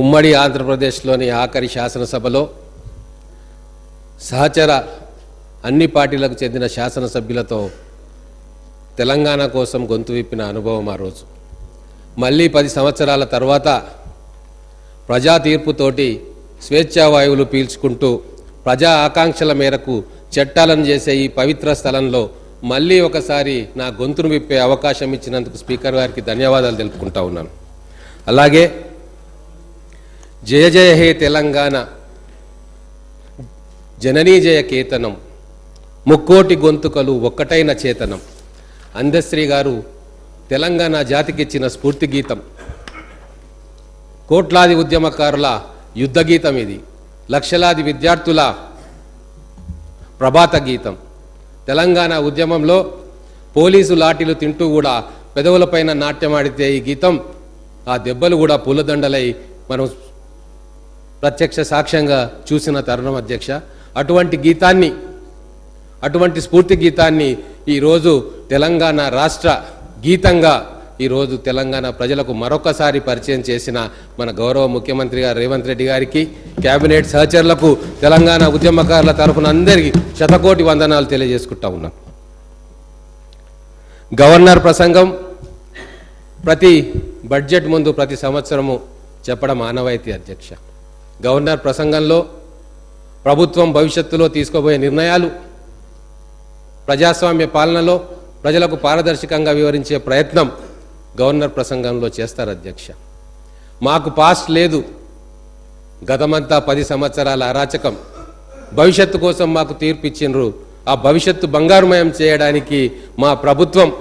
ఉమ్మడి ఆంధ్రప్రదేశ్లోని ఆఖరి శాసనసభలో సహచర అన్ని పార్టీలకు చెందిన శాసనసభ్యులతో తెలంగాణ కోసం గొంతు విప్పిన అనుభవం ఆ రోజు. మళ్ళీ పది సంవత్సరాల తర్వాత ప్రజా తీర్పుతోటి స్వేచ్ఛావాయువులు పీల్చుకుంటూ ప్రజా ఆకాంక్షల మేరకు చట్టాలను చేసే ఈ పవిత్ర స్థలంలో మళ్ళీ ఒకసారి నా గొంతును విప్పే అవకాశం ఇచ్చినందుకు స్పీకర్ గారికి ధన్యవాదాలు తెలుపుకుంటా ఉన్నాను. అలాగే జయ జయ హే తెలంగాణ. జననీ జయ కేతనం. ముక్కోటి గొంతుకలు ఒక్కటైన చేతనం. అందశ్రీ గారు తెలంగాణ జాతికిచ్చిన స్ఫూర్తి గీతం. కోట్లాది ఉద్యమకారుల యుద్ధ గీతం ఇది. లక్షలాది విద్యార్థుల ప్రభాత గీతం. తెలంగాణ ఉద్యమంలో పోలీసు లాఠీలు తింటూ కూడా పెదవులపైన నాట్యమాడితే ఈ గీతం ఆ దెబ్బలు కూడా పూలదండలై మనం ప్రత్యక్ష సాక్ష్యంగా చూసిన తరుణం అధ్యక్ష. అటువంటి గీతాన్ని అటువంటి స్ఫూర్తి గీతాన్ని ఈరోజు తెలంగాణ రాష్ట్ర గీతంగా ఈరోజు తెలంగాణ ప్రజలకు మరొకసారి పరిచయం చేసిన మన గౌరవ ముఖ్యమంత్రి గారు రేవంత్ రెడ్డి గారికి కేబినెట్ సహచరులకు తెలంగాణ ఉద్యమకారుల తరఫున అందరికీ శతకోటి వందనాలు తెలియజేసుకుంటా ఉన్నాం. గవర్నర్ ప్రసంగం ప్రతి బడ్జెట్ ముందు ప్రతి సంవత్సరము చెప్పడం ఆనవాయితీ అధ్యక్ష. గవర్నర్ ప్రసంగంలో ప్రభుత్వం భవిష్యత్తులో తీసుకోబోయే నిర్ణయాలు ప్రజాస్వామ్య పాలనలో ప్రజలకు పారదర్శకంగా వివరించే ప్రయత్నం గవర్నర్ ప్రసంగంలో చేస్తారు అధ్యక్ష. మాకు పాస్ట్ లేదు. గతమంతా పది సంవత్సరాల అరాచకం. భవిష్యత్తు కోసం మాకు తీర్పు ఇచ్చిండ్రు. ఆ భవిష్యత్తు బంగారుమయం చేయడానికి మా ప్రభుత్వం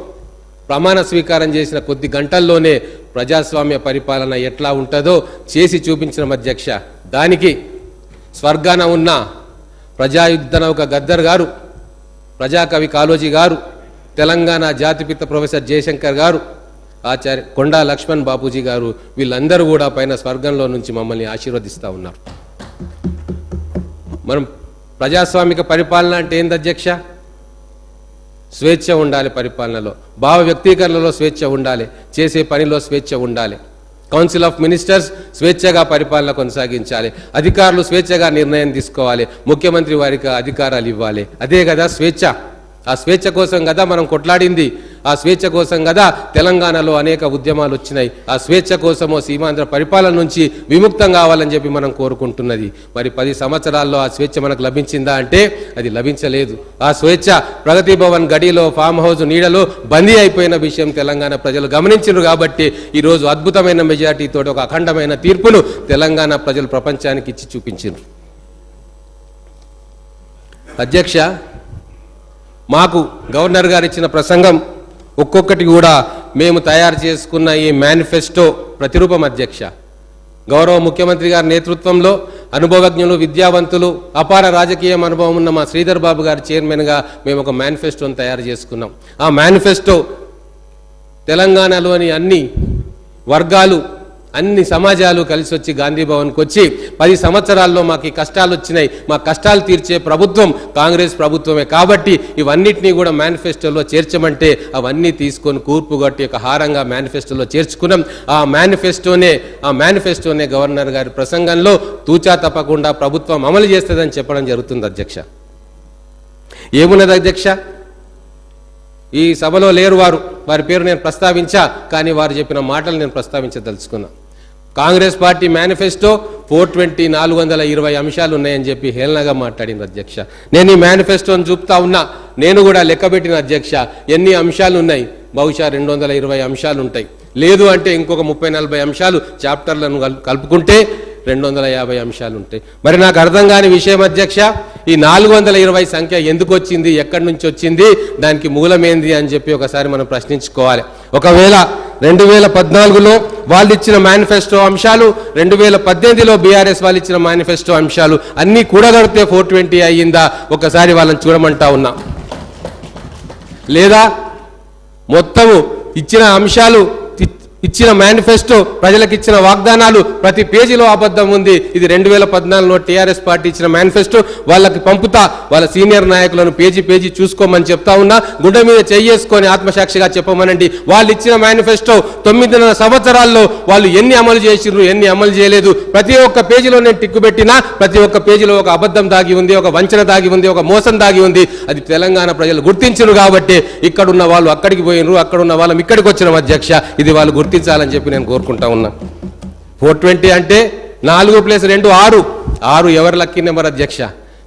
ప్రమాణ స్వీకారం చేసిన కొద్ది గంటల్లోనే ప్రజాస్వామ్య పరిపాలన ఎట్లా ఉంటుందో చేసి చూపించిన అధ్యక్ష దానికి స్వర్గాన ఉన్న ప్రజాయుద్ధ నౌక గద్దర్ గారు ప్రజాకవి కాళోజీ గారు తెలంగాణ జాతిపిత ప్రొఫెసర్ జయశంకర్ గారు ఆచార్య కొండా లక్ష్మణ్ బాపూజీ గారు వీళ్ళందరూ కూడా పైన స్వర్గంలో నుంచి మమ్మల్ని ఆశీర్వదిస్తూ ఉన్నారు. మనం ప్రజాస్వామిక పరిపాలన అంటే ఏంది అధ్యక్ష? స్వేచ్ఛ ఉండాలి పరిపాలనలో. భావ వ్యక్తీకరణలో స్వేచ్ఛ ఉండాలి. చేసే పనిలో స్వేచ్ఛ ఉండాలి. కౌన్సిల్ ఆఫ్ మినిస్టర్స్ స్వేచ్ఛగా పరిపాలన కొనసాగించాలి. అధికారులు స్వేచ్ఛగా నిర్ణయం తీసుకోవాలి. ముఖ్యమంత్రి వారికి అధికారాలు ఇవ్వాలి. అదే కదా స్వేచ్ఛ. ఆ స్వేచ్ఛ కోసం కదా మనం కొట్లాడింది. ఆ స్వేచ్ఛ కోసం కదా తెలంగాణలో అనేక ఉద్యమాలు వచ్చినాయి. ఆ స్వేచ్ఛ కోసమో సీమాంధ్ర పరిపాలన నుంచి విముక్తం కావాలని చెప్పి మనం కోరుకుంటున్నది. మరి పది సంవత్సరాల్లో ఆ స్వేచ్ఛ మనకు లభించిందా అంటే అది లభించలేదు. ఆ స్వేచ్ఛ ప్రగతి భవన్ గడిలో ఫామ్ హౌస్ నీడలో బందీ అయిపోయిన విషయం తెలంగాణ ప్రజలు గమనించరు కాబట్టి ఈరోజు అద్భుతమైన మెజార్టీతో ఒక అఖండమైన తీర్పును తెలంగాణ ప్రజలు ప్రపంచానికి ఇచ్చి చూపించారు అధ్యక్ష మాకు గవర్నర్ గారు ఇచ్చిన ప్రసంగం ఒక్కొక్కటి కూడా మేము తయారు చేసుకున్న ఈ మేనిఫెస్టో ప్రతిరూపం అధ్యక్ష. గౌరవ ముఖ్యమంత్రి గారి నేతృత్వంలో అనుభవజ్ఞులు విద్యావంతులు అపార రాజకీయ అనుభవం ఉన్న మా శ్రీధర్ బాబు గారి చైర్మన్గా మేము ఒక మేనిఫెస్టోను తయారు చేసుకున్నాం. ఆ మేనిఫెస్టో తెలంగాణలోని అన్ని వర్గాలు అన్ని సమాజాలు కలిసి వచ్చి గాంధీ భవన్కి వచ్చి పది సంవత్సరాల్లో మాకు ఈ కష్టాలు వచ్చినాయి. మా కష్టాలు తీర్చే ప్రభుత్వం కాంగ్రెస్ ప్రభుత్వమే కాబట్టి ఇవన్నిటినీ కూడా మేనిఫెస్టోలో చేర్చమంటే అవన్నీ తీసుకొని కూర్పు కట్టి ఒక హారంగా మేనిఫెస్టోలో చేర్చుకున్నాం. ఆ మేనిఫెస్టోనే ఆ మేనిఫెస్టోనే గవర్నర్ గారి ప్రసంగంలో తూచా తప్పకుండా ప్రభుత్వం అమలు చేస్తుందని చెప్పడం జరుగుతుంది అధ్యక్ష. ఏమున్నది అధ్యక్ష? ఈ సభలో లేరు వారు. వారి పేరు నేను ప్రస్తావించా కానీ వారు చెప్పిన మాటలు నేను ప్రస్తావించదలుచుకున్నా. Congress party manifesto four twenty నాలుగు వందల ఇరవై అంశాలు ఉన్నాయని చెప్పి హేళనగా మాట్లాడింది అధ్యక్ష. నేను ఈ మేనిఫెస్టోని చూపుతా ఉన్నా నేను కూడా లెక్కబెట్టిన అధ్యక్ష ఎన్ని అంశాలు ఉన్నాయి బహుశా రెండు వందల ఇరవై అంశాలు ఉంటాయి లేదు అంటే ఇంకొక ముప్పై నలభై అంశాలు చాప్టర్లను కలుపుకుంటే రెండు వందల యాభై అంశాలు ఉంటాయి మరి నాకు అర్థం కాని విషయం అధ్యక్ష ఈ నాలుగు వందల ఇరవై సంఖ్య ఎందుకు వచ్చింది ఎక్కడి నుంచి వచ్చింది దానికి మూలమేంది అని చెప్పి ఒకసారి మనం ప్రశ్నించుకోవాలి. ఒకవేళ రెండు వేల పద్నాలుగులో వాళ్ళు ఇచ్చిన మేనిఫెస్టో అంశాలు రెండు వేల పద్దెనిమిదిలో బీఆర్ఎస్ వాళ్ళు ఇచ్చిన మేనిఫెస్టో అంశాలు అన్నీ కూడగడితే ఫోర్ ట్వంటీ అయ్యిందా? ఒకసారి వాళ్ళని చూడమంటా ఉన్నా. లేదా మొత్తము ఇచ్చిన అంశాలు ఇచ్చిన మేనిఫెస్టో ప్రజలకు ఇచ్చిన వాగ్దానాలు ప్రతి పేజీలో అబద్ధం ఉంది. ఇది రెండు వేల పద్నాలుగులో టీఆర్ఎస్ పార్టీ ఇచ్చిన మేనిఫెస్టో వాళ్ళకి పంపుతా వాళ్ళ సీనియర్ నాయకులను పేజీ పేజీ చూసుకోమని చెప్తా ఉన్నా. గుండె మీద చేసుకొని ఆత్మసాక్షిగా చెప్పమనండి. వాళ్ళు ఇచ్చిన మేనిఫెస్టో తొమ్మిదిన్నర సంవత్సరాల్లో వాళ్ళు ఎన్ని అమలు చేసిర్రు ఎన్ని అమలు చేయలేదు. ప్రతి ఒక్క పేజీలో నేను టిక్కు పెట్టినా ప్రతి ఒక్క పేజీలో ఒక అబద్ధం దాగి ఉంది ఒక వంచన దాగి ఉంది ఒక మోసం దాగి ఉంది. అది తెలంగాణ ప్రజలు గుర్తించరు కాబట్టి ఇక్కడున్న వాళ్ళు అక్కడికి పోయినరు అక్కడున్న వాళ్ళం ఇక్కడికి వచ్చిన అధ్యక్ష. ఇది వాళ్ళు గుర్తించాలని చెప్పి నేను కోరుకుంటా ఉన్నా. ఫోర్ ట్వంటీ అంటే నాలుగు ప్లస్ రెండు ఆరు. ఆరు ఎవరు లక్కీ నెంబర్ అధ్యక్ష?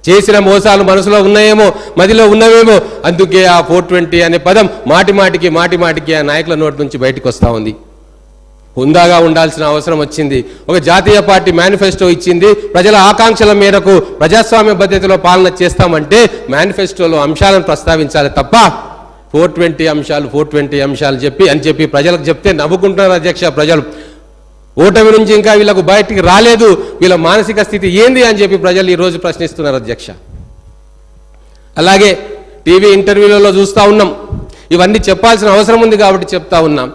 చేసిన మోసాలు మనసులో ఉన్నాయేమో మదిలో ఉన్నవేమో అందుకే ఆ ఫోర్ ట్వంటీ అనే పదం మాటి మాటికి మాటి మాటికి ఆ నాయకుల నోటి నుంచి బయటకు వస్తూ ఉంది. హుందాగా ఉండాల్సిన అవసరం వచ్చింది. ఒక జాతీయ పార్టీ మేనిఫెస్టో ఇచ్చింది. ప్రజల ఆకాంక్షల మేరకు ప్రజాస్వామ్య పద్ధతిలో పాలన చేస్తామంటే మేనిఫెస్టోలో అంశాలను ప్రస్తావించాలి తప్ప ఫోర్ ట్వంటీ అంశాలు ఫోర్ ట్వంటీ అంశాలు చెప్పి అని చెప్పి ప్రజలకు చెప్తే నవ్వుకుంటున్నారు అధ్యక్ష ప్రజలు. ఓటమి నుంచి ఇంకా వీళ్ళకు బయటికి రాలేదు వీళ్ళ మానసిక స్థితి ఏంది అని చెప్పి ప్రజలు ఈరోజు ప్రశ్నిస్తున్నారు అధ్యక్ష. అలాగే టీవీ ఇంటర్వ్యూలలో చూస్తూ ఉన్నాం. ఇవన్నీ చెప్పాల్సిన అవసరం ఉంది కాబట్టి చెప్తా ఉన్నాం.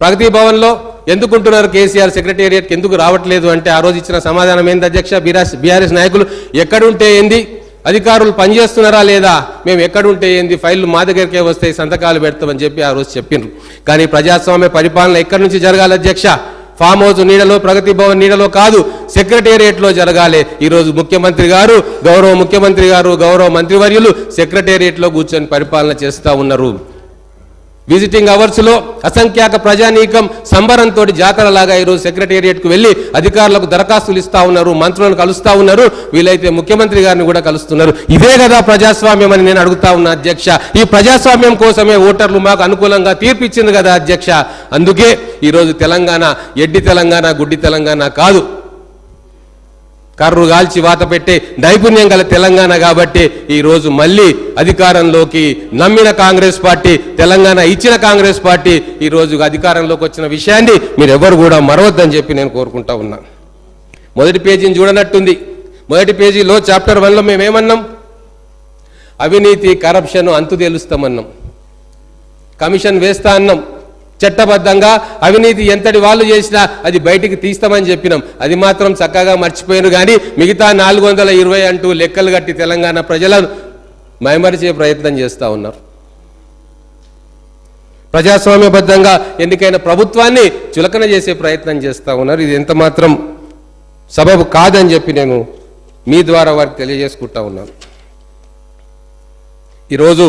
ప్రగతి భవన్లో ఎందుకుంటున్నారు కేసీఆర్ సెక్రటేరియట్కి ఎందుకు రావట్లేదు అంటే ఆ రోజు ఇచ్చిన సమాధానం ఏంది అధ్యక్ష? బీఆర్ఎస్ బీఆర్ఎస్ నాయకులు ఎక్కడుంటే ఏంది? అధికారులు పనిచేస్తున్నారా లేదా? మేము ఎక్కడుంటే ఏంది? ఫైళ్ళు మా దగ్గరికే వస్తాయి సంతకాలు పెడతామని చెప్పి ఆ రోజు చెప్పిండ్రు కానీ ప్రజాస్వామ్య పరిపాలన ఎక్కడి నుంచి జరగాలి అధ్యక్ష? ఫామ్ హౌస్ నీడలో ప్రగతి భవన్ నీడలో కాదు సెక్రటేరియట్లో జరగాలి. ఈరోజు ముఖ్యమంత్రి గారు గౌరవ ముఖ్యమంత్రి గారు గౌరవ మంత్రివర్యులు సెక్రటేరియట్లో కూర్చొని పరిపాలన చేస్తూ ఉన్నారు. విజిటింగ్ అవర్స్లో అసంఖ్యాక ప్రజానీకం సంబరంతో జాతరలాగా ఈరోజు సెక్రటేరియట్కు వెళ్ళి అధికారులకు దరఖాస్తులు ఇస్తా ఉన్నారు మంత్రులను కలుస్తా ఉన్నారు. వీలైతే ముఖ్యమంత్రి గారిని కూడా కలుస్తున్నారు. ఇదే కదా ప్రజాస్వామ్యం అని నేను అడుగుతా ఉన్నా అధ్యక్ష. ఈ ప్రజాస్వామ్యం కోసమే ఓటర్లు మాకు అనుకూలంగా తీర్పిచ్చింది కదా అధ్యక్ష. అందుకే ఈరోజు తెలంగాణ ఎడ్డి తెలంగాణ గుడ్డి తెలంగాణ కాదు. కర్రు గాల్చి వాత పెట్టే నైపుణ్యం గల తెలంగాణ కాబట్టి ఈ రోజు మళ్ళీ అధికారంలోకి నమ్మిన కాంగ్రెస్ పార్టీ తెలంగాణ ఇచ్చిన కాంగ్రెస్ పార్టీ ఈ అధికారంలోకి వచ్చిన విషయాన్ని మీరు ఎవరు కూడా మరవద్దని చెప్పి నేను కోరుకుంటా ఉన్నా. మొదటి పేజీని చూడనట్టుంది. మొదటి పేజీలో చాప్టర్ వన్లో మేమేమన్నాం? అవినీతి కరప్షన్ అంతు తేలుస్తామన్నాం కమిషన్ వేస్తా అన్నాం. చట్టబద్ధంగా అవినీతి ఎంతటి వాళ్ళు చేసినా అది బయటికి తీస్తామని చెప్పినాం. అది మాత్రం చక్కగా మర్చిపోయారు కానీ మిగతా నాలుగు వందల ఇరవై అంటూ లెక్కలు కట్టి తెలంగాణ ప్రజలను మైమరిచే ప్రయత్నం చేస్తూ ఉన్నారు. ప్రజాస్వామ్యబద్ధంగా ఎన్నికైన ప్రభుత్వాన్ని చులకన చేసే ప్రయత్నం చేస్తూ ఉన్నారు. ఇది ఎంత మాత్రం సబబు కాదని చెప్పి నేను మీ ద్వారా వారికి తెలియజేసుకుంటా ఉన్నాను. ఈరోజు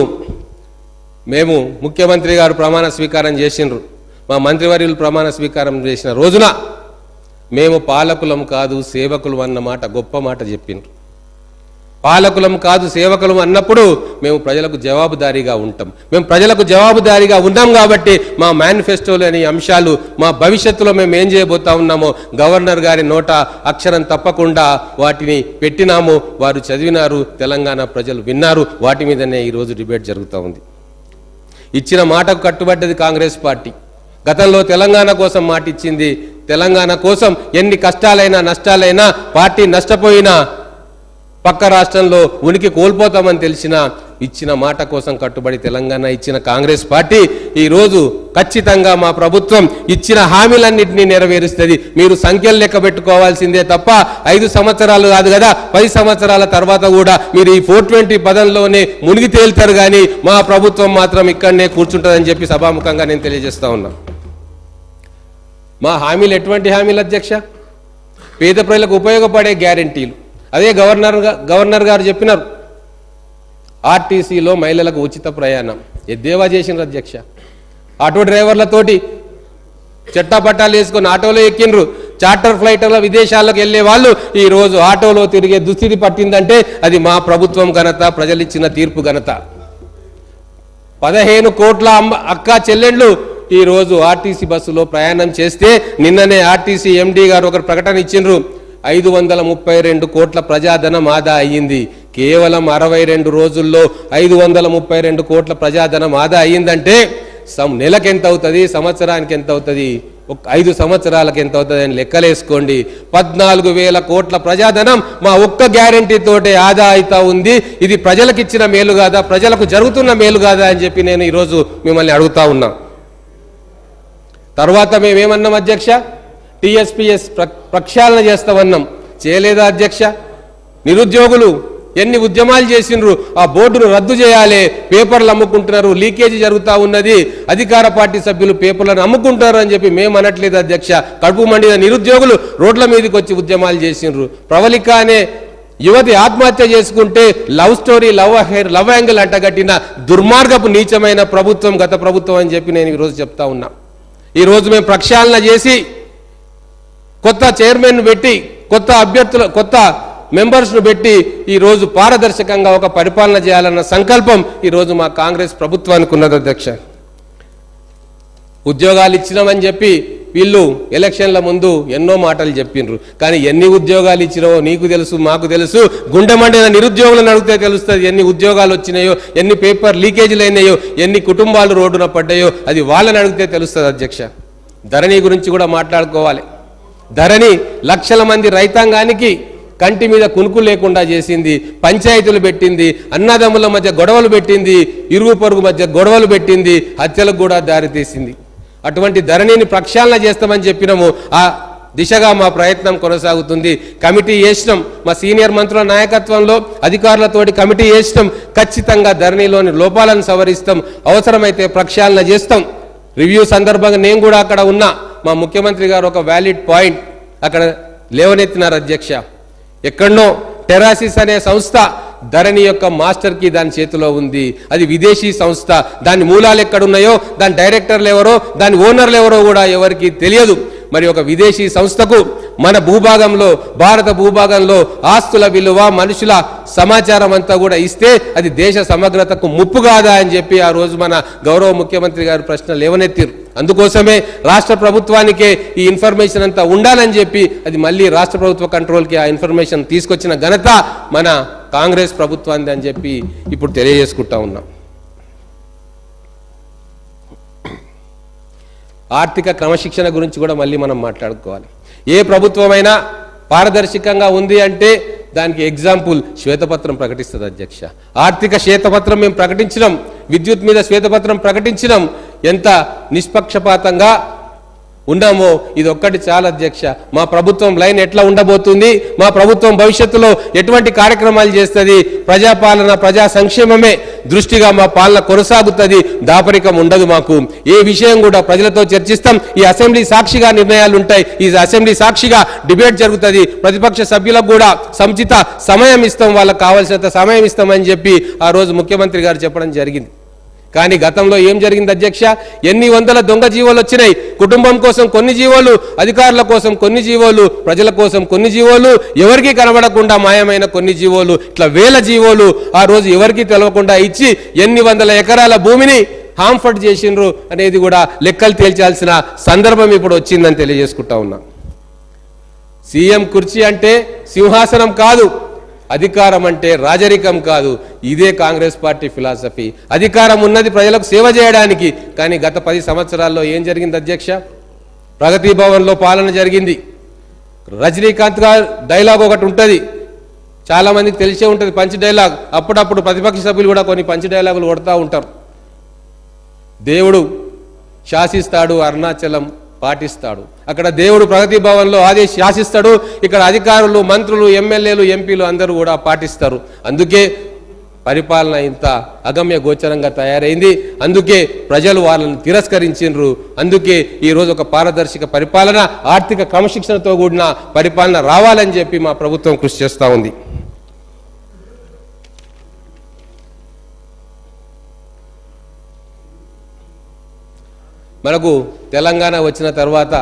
మేము ముఖ్యమంత్రి గారు ప్రమాణ స్వీకారం చేసినారు మా మంత్రివర్యులు ప్రమాణ స్వీకారం చేసిన రోజున మేము పాలకులం కాదు సేవకులం అన్న మాట గొప్ప మాట చెప్పిండ్రు. పాలకులం కాదు సేవకులం అన్నప్పుడు మేము ప్రజలకు జవాబుదారీగా ఉంటాం. మేము ప్రజలకు జవాబుదారీగా ఉన్నాం కాబట్టి మా మేనిఫెస్టోలోని అంశాలు మా భవిష్యత్తులో మేము ఏం చేయబోతా ఉన్నామో గవర్నర్ గారి నోట అక్షరం తప్పకుండా వాటిని పెట్టినాము. వారు చదివినారు తెలంగాణ ప్రజలు విన్నారు. వాటి మీదనే ఈరోజు డిబేట్ జరుగుతూ ఉంది. ఇచ్చిన మాటకు కట్టుబడ్డది కాంగ్రెస్ పార్టీ. గతంలో తెలంగాణ కోసం మాట ఇచ్చింది తెలంగాణ కోసం ఎన్ని కష్టాలైనా నష్టాలైనా పార్టీ నష్టపోయినా పక్క రాష్ట్రంలో ఉనికి కోల్పోతామని తెలిసినా ఇచ్చిన మాట కోసం కట్టుబడి తెలంగాణ ఇచ్చిన కాంగ్రెస్ పార్టీ ఈరోజు ఖచ్చితంగా మా ప్రభుత్వం ఇచ్చిన హామీలన్నింటినీ నెరవేరుస్తుంది. మీరు సంఖ్యలు లెక్క పెట్టుకోవాల్సిందే తప్ప ఐదు సంవత్సరాలు కాదు కదా పది సంవత్సరాల తర్వాత కూడా మీరు ఈ ఫోర్ ట్వంటీ పదంలోనే మునిగి తేలుతారు కానీ మా ప్రభుత్వం మాత్రం ఇక్కడనే కూర్చుంటుందని చెప్పి సభాముఖంగా నేను తెలియజేస్తా ఉన్నా. మా హామీలు ఎటువంటి హామీలు అధ్యక్ష? పేద ప్రజలకు ఉపయోగపడే గ్యారంటీలు. అదే గవర్నర్ గవర్నర్ గారు చెప్పినారు. ఆర్టీసీలో మహిళలకు ఉచిత ప్రయాణం. ఎద్దేవా చేసిన అధ్యక్ష? ఆటో డ్రైవర్లతోటి చట్టాపట్టాలు వేసుకొని ఆటోలో ఎక్కిండ్రు. చార్టర్ ఫ్లైట్ల విదేశాలకు వెళ్ళే వాళ్ళు ఈరోజు ఆటోలో తిరిగే దుస్థితి పట్టిందంటే అది మా ప్రభుత్వం ఘనత ప్రజలిచ్చిన తీర్పు ఘనత. పదిహేను కోట్ల అమ్మ అక్క చెల్లెండ్లు ఈరోజు ఆర్టీసీ బస్సులో ప్రయాణం చేస్తే నిన్ననే ఆర్టీసీ ఎండీ గారు ఒక ప్రకటన ఇచ్చిండ్రు. ఐదు వందల ముప్పై రెండు కోట్ల ప్రజాధనం ఆదా అయ్యింది. కేవలం అరవై రెండు రోజుల్లో ఐదు వందల ముప్పై రెండు కోట్ల ప్రజాధనం ఆదా అయ్యిందంటే సం నెలకు ఎంత అవుతుంది సంవత్సరానికి ఎంత అవుతుంది ఒక ఐదు సంవత్సరాలకు ఎంత అవుతుంది అని లెక్కలేసుకోండి. పద్నాలుగు వేల కోట్ల ప్రజాధనం మా ఒక్క గ్యారంటీ తోటే ఆదా అవుతా ఉంది. ఇది ప్రజలకు ఇచ్చిన మేలు కాదా ప్రజలకు జరుగుతున్న మేలు కాదా అని చెప్పి నేను ఈరోజు మిమ్మల్ని అడుగుతా ఉన్నా. తర్వాత మేమేమన్నాం అధ్యక్ష? టీఎస్పీఎస్ ప్రక్షాళన చేస్తామన్నాం. చేయలేదా అధ్యక్ష? నిరుద్యోగులు ఎన్ని ఉద్యమాలు చేసిండ్రు ఆ బోర్డును రద్దు చేయాలి పేపర్లు అమ్ముకుంటున్నారు లీకేజీ జరుగుతూ ఉన్నది అధికార పార్టీ సభ్యులు పేపర్లను అమ్ముకుంటారు అని చెప్పి మేము అనట్లేదు అధ్యక్ష. కడుపు మండిన నిరుద్యోగులు రోడ్ల మీదకి వచ్చి ఉద్యమాలు చేసిండ్రు. ప్రవళిక అనే యువతి ఆత్మహత్య చేసుకుంటే love story love affair love angle అంటగట్టిన దుర్మార్గపు నీచమైన ప్రభుత్వం గత ప్రభుత్వం అని చెప్పి నేను ఈరోజు చెప్తా ఉన్నా. ఈరోజు మేము ప్రక్షాళన చేసి కొత్త చైర్మన్ పెట్టి కొత్త అభ్యర్థుల కొత్త మెంబర్స్ను పెట్టి ఈరోజు పారదర్శకంగా ఒక పరిపాలన చేయాలన్న సంకల్పం ఈరోజు మా కాంగ్రెస్ ప్రభుత్వానికి ఉన్నది అధ్యక్ష. ఉద్యోగాలు ఇచ్చినామని చెప్పి వీళ్ళు ఎలక్షన్ల ముందు ఎన్నో మాటలు చెప్పిండ్రు కానీ ఎన్ని ఉద్యోగాలు ఇచ్చినావో నీకు తెలుసు మాకు తెలుసు. గుండెమండిన నిరుద్యోగులను అడిగితే తెలుస్తుంది ఎన్ని ఉద్యోగాలు వచ్చినాయో ఎన్ని పేపర్ లీకేజీలు అయినాయో ఎన్ని కుటుంబాలు రోడ్డున పడ్డాయో అది వాళ్ళని అడిగితే తెలుస్తుంది అధ్యక్ష. ధరణి గురించి కూడా మాట్లాడుకోవాలి. ధరణి లక్షల మంది రైతాంగానికి కంటి మీద కునుకు లేకుండా చేసింది పంచాయతీలు పెట్టింది అన్నదమ్ముల మధ్య గొడవలు పెట్టింది ఇరుగు పొరుగు మధ్య గొడవలు పెట్టింది హత్యలకు కూడా దారితీసింది. అటువంటి ధరణిని ప్రక్షాళన చేస్తామని చెప్పినాము ఆ దిశగా మా ప్రయత్నం కొనసాగుతుంది. కమిటీ వేసినాం మా సీనియర్ మంత్రుల నాయకత్వంలో అధికారులతోటి కమిటీ వేసినాం ఖచ్చితంగా ధరణిలోని లోపాలను సవరిస్తాం అవసరమైతే ప్రక్షాళన చేస్తాం. రివ్యూ సందర్భంగా నేను కూడా అక్కడ ఉన్నా. మా ముఖ్యమంత్రి గారు ఒక వ్యాలిడ్ పాయింట్ అక్కడ లేవనెత్తినారు అధ్యక్ష. ఎక్కడనో టెరాసిస్ అనే సంస్థ ధరణి యొక్క మాస్టర్కి దాని చేతిలో ఉంది. అది విదేశీ సంస్థ. దాని మూలాలు ఎక్కడున్నాయో దాని డైరెక్టర్లు ఎవరో దాని ఓనర్లు ఎవరో కూడా ఎవరికి తెలియదు. మరి ఒక విదేశీ సంస్థకు మన భూభాగంలో భారత భూభాగంలో ఆస్తుల విలువ మనుషుల సమాచారం అంతా కూడా ఇస్తే అది దేశ సమగ్రతకు ముప్పు కాదా అని చెప్పి ఆ రోజు మన గౌరవ ముఖ్యమంత్రి గారు ప్రశ్న లేవనెత్తిరు. అందుకోసమే రాష్ట్ర ప్రభుత్వానికే ఈ ఇన్ఫర్మేషన్ అంతా ఉండాలని చెప్పి అది మళ్ళీ రాష్ట్ర ప్రభుత్వ కంట్రోల్కి ఆ ఇన్ఫర్మేషన్ తీసుకొచ్చిన ఘనత మన కాంగ్రెస్ ప్రభుత్వాన్ని అని చెప్పి ఇప్పుడు తెలియజేసుకుంటా ఉన్నాం. ఆర్థిక క్రమశిక్షణ గురించి కూడా మళ్ళీ మనం మాట్లాడుకోవాలి. ఏ ప్రభుత్వమైనా పారదర్శకంగా ఉంది అంటే దానికి ఎగ్జాంపుల్ శ్వేతపత్రం ప్రకటిస్తుంది అధ్యక్ష. ఆర్థిక శ్వేతపత్రం మేము ప్రకటించినాం. విద్యుత్ మీద శ్వేతపత్రం ప్రకటించినాం. ఎంత నిష్పక్షపాతంగా ఉన్నామో ఇది ఒక్కటి చాలా అధ్యక్ష. మా ప్రభుత్వం లైన్ ఎట్లా ఉండబోతుంది? మా ప్రభుత్వం భవిష్యత్తులో ఎటువంటి కార్యక్రమాలు చేస్తుంది? ప్రజాపాలన ప్రజా సంక్షేమమే దృష్టిగా మా పాలన కొనసాగుతుంది. దాపరికం ఉండదు మాకు. ఏ విషయం కూడా ప్రజలతో చర్చిస్తాం. ఈ అసెంబ్లీ సాక్షిగా నిర్ణయాలు ఉంటాయి ఈ అసెంబ్లీ సాక్షిగా డిబేట్ జరుగుతుంది. ప్రతిపక్ష సభ్యులకు కూడా సముచిత సమయం ఇస్తాం. వాళ్ళకి కావాల్సినంత సమయం ఇస్తామని చెప్పి ఆ రోజు ముఖ్యమంత్రి గారు చెప్పడం జరిగింది. కానీ గతంలో ఏం జరిగింది అధ్యక్ష? ఎన్ని వందల దొంగ జీవోలు వచ్చినాయి? కుటుంబం కోసం కొన్ని జీవోలు అధికారుల కోసం కొన్ని జీవోలు ప్రజల కోసం కొన్ని జీవోలు ఎవరికీ కనబడకుండా మాయమైన కొన్ని జీవోలు ఇట్లా వేల జీవోలు ఆ రోజు ఎవరికీ తెలవకుండా ఇచ్చి ఎన్ని వందల ఎకరాల భూమిని హాంఫర్ట్ చేసిండ్రు అనేది కూడా లెక్కలు తేల్చాల్సిన సందర్భం ఇప్పుడు వచ్చిందని తెలియజేసుకుంటా ఉన్నా. సీఎం కుర్చీ అంటే సింహాసనం కాదు. అధికారం అంటే రాజరికం కాదు. ఇదే కాంగ్రెస్ పార్టీ ఫిలాసఫీ. అధికారం ఉన్నది ప్రజలకు సేవ చేయడానికి. కానీ గత పది సంవత్సరాల్లో ఏం జరిగింది అధ్యక్ష? ప్రగతి భవన్లో పాలన జరిగింది. రజనీకాంత్ గారు డైలాగ్ ఒకటి ఉంటుంది. చాలామందికి తెలిసే ఉంటుంది పంచ్ డైలాగ్. అప్పుడప్పుడు ప్రతిపక్ష సభ్యులు కూడా కొన్ని పంచ్ డైలాగులు కొడతా ఉంటారు. దేవుడు శాసిస్తాడు అరుణాచలం. పాటిస్తాడు. అక్కడ దేవుడు ప్రగతి భవన్లో ఆదేశ శాసిస్తాడు ఇక్కడ అధికారులు మంత్రులు ఎమ్మెల్యేలు ఎంపీలు అందరూ కూడా పాటిస్తారు. అందుకే పరిపాలన ఇంత అగమ్య గోచరంగా తయారైంది. అందుకే ప్రజలు వాళ్ళని తిరస్కరించిండ్రు. అందుకే ఈరోజు ఒక పారదర్శక పరిపాలన ఆర్థిక క్రమశిక్షణతో కూడిన పరిపాలన రావాలని చెప్పి మా ప్రభుత్వం కృషి చేస్తూ ఉంది. మనకు తెలంగాణ వచ్చిన తర్వాత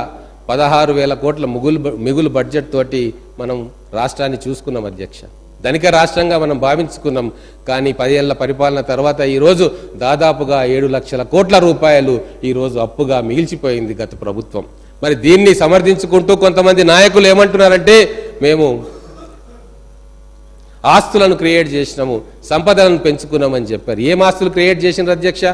పదహారు వేల కోట్ల ముగులు మిగులు బడ్జెట్ తోటి మనం రాష్ట్రాన్ని చూసుకున్నాం అధ్యక్ష. ధనిక రాష్ట్రంగా మనం భావించుకున్నాం. కానీ పదేళ్ళ పరిపాలన తర్వాత ఈరోజు దాదాపుగా ఏడు లక్షల కోట్ల రూపాయలు ఈరోజు అప్పుగా మిగిల్చిపోయింది గత ప్రభుత్వం. మరి దీన్ని సమర్థించుకుంటూ కొంతమంది నాయకులు ఏమంటున్నారంటే మేము ఆస్తులను క్రియేట్ చేసినాము సంపదలను పెంచుకున్నామని చెప్పారు. ఏం ఆస్తులు క్రియేట్ చేసిన అధ్యక్ష?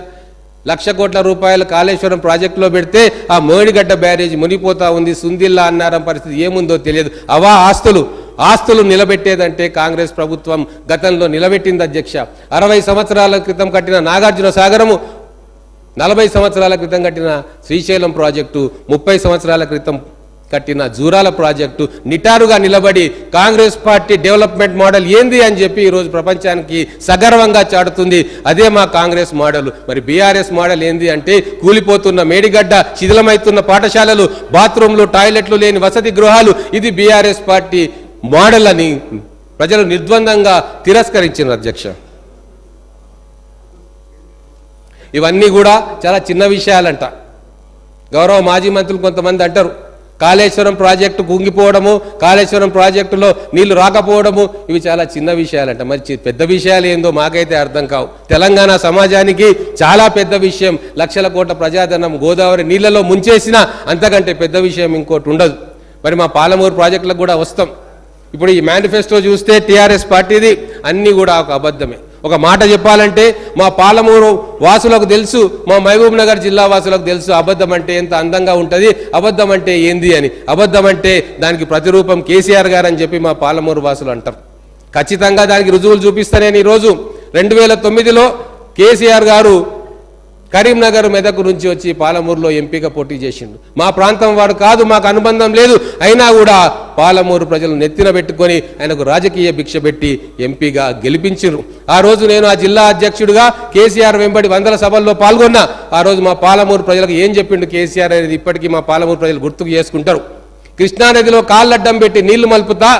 లక్ష కోట్ల రూపాయలు కాళేశ్వరం ప్రాజెక్టులో పెడితే ఆ మోడిగడ్డ బ్యారేజ్ మునిపోతా ఉంది సుందిల్లా అన్నారం పరిస్థితి ఏముందో తెలియదు. అవా ఆస్తులు? ఆస్తులు నిలబెట్టేదంటే కాంగ్రెస్ ప్రభుత్వం గతంలో నిలబెట్టింది అధ్యక్ష. అరవై సంవత్సరాల క్రితం కట్టిన నాగార్జున సాగరము నలభై సంవత్సరాల క్రితం కట్టిన శ్రీశైలం ప్రాజెక్టు ముప్పై సంవత్సరాల క్రితం కట్టిన జూరాల ప్రాజెక్టు నిటారుగా నిలబడి కాంగ్రెస్ పార్టీ డెవలప్మెంట్ మోడల్ ఏంది అని చెప్పి ఈరోజు ప్రపంచానికి సగర్వంగా చాటుతుంది. అదే మా కాంగ్రెస్ మోడల్. మరి బీఆర్ఎస్ మోడల్ ఏంది అంటే కూలిపోతున్న మేడిగడ్డ శిథిలమైతున్న పాఠశాలలు బాత్రూంలు టాయిలెట్లు లేని వసతి గృహాలు. ఇది బీఆర్ఎస్ పార్టీ మోడల్ అని ప్రజలు నిర్ద్వందంగా తిరస్కరించిన అధ్యక్ష. ఇవన్నీ కూడా చాలా చిన్న విషయాలంట. గౌరవ మాజీ మంత్రులు కొంతమంది అంటారు కాళేశ్వరం ప్రాజెక్టు కుంగిపోవడము కాళేశ్వరం ప్రాజెక్టులో నీళ్ళు రాకపోవడము ఇవి చాలా చిన్న విషయాలంట. మరి పెద్ద విషయాలు ఏందో మాకైతే అర్థం కావు. తెలంగాణ సమాజానికి చాలా పెద్ద విషయం. లక్షల కోట్ల ప్రజాధనం గోదావరి నీళ్ళలో ముంచేసిన అంతకంటే పెద్ద విషయం ఇంకోటి ఉండదు. మరి మా పాలమూరు ప్రాజెక్టులకు కూడా వస్తాం. ఇప్పుడు ఈ మేనిఫెస్టో చూస్తే టీఆర్ఎస్ పార్టీది అన్నీ కూడా ఒక అబద్ధమే. ఒక మాట చెప్పాలంటే మా పాలమూరు వాసులకు తెలుసు మా మహబూబ్ నగర్ జిల్లా వాసులకు తెలుసు అబద్ధం అంటే ఎంత అందంగా ఉంటుంది అబద్ధం అంటే ఏంది అని. అబద్ధం అంటే దానికి ప్రతిరూపం కేసీఆర్ గారు అని చెప్పి మా పాలమూరు వాసులు అంటారు. ఖచ్చితంగా దానికి రుజువులు చూపిస్తా నేను ఈరోజు. రెండు వేల తొమ్మిదిలో కేసీఆర్ గారు కరీంనగర్ మెదక్ నుంచి వచ్చి పాలమూరులో ఎంపీగా పోటీ చేసిండు. మా ప్రాంతం వాడు కాదు మాకు అనుబంధం లేదు. అయినా కూడా పాలమూరు ప్రజలు నెత్తిన పెట్టుకొని ఆయనకు రాజకీయ భిక్ష పెట్టి ఎంపీగా గెలిపించారు ఆ రోజు నేను ఆ జిల్లా అధ్యక్షుడిగా కేసీఆర్ వెంబడి వందల సభల్లో పాల్గొన్నా. ఆ రోజు మా పాలమూరు ప్రజలకు ఏం చెప్పిండు కేసీఆర్ అనేది ఇప్పటికీ మా పాలమూరు ప్రజలు గుర్తుకు చేసుకుంటారు. కృష్ణానదిలో కాళ్ళడ్డం పెట్టి నీళ్ళు మలుపుతా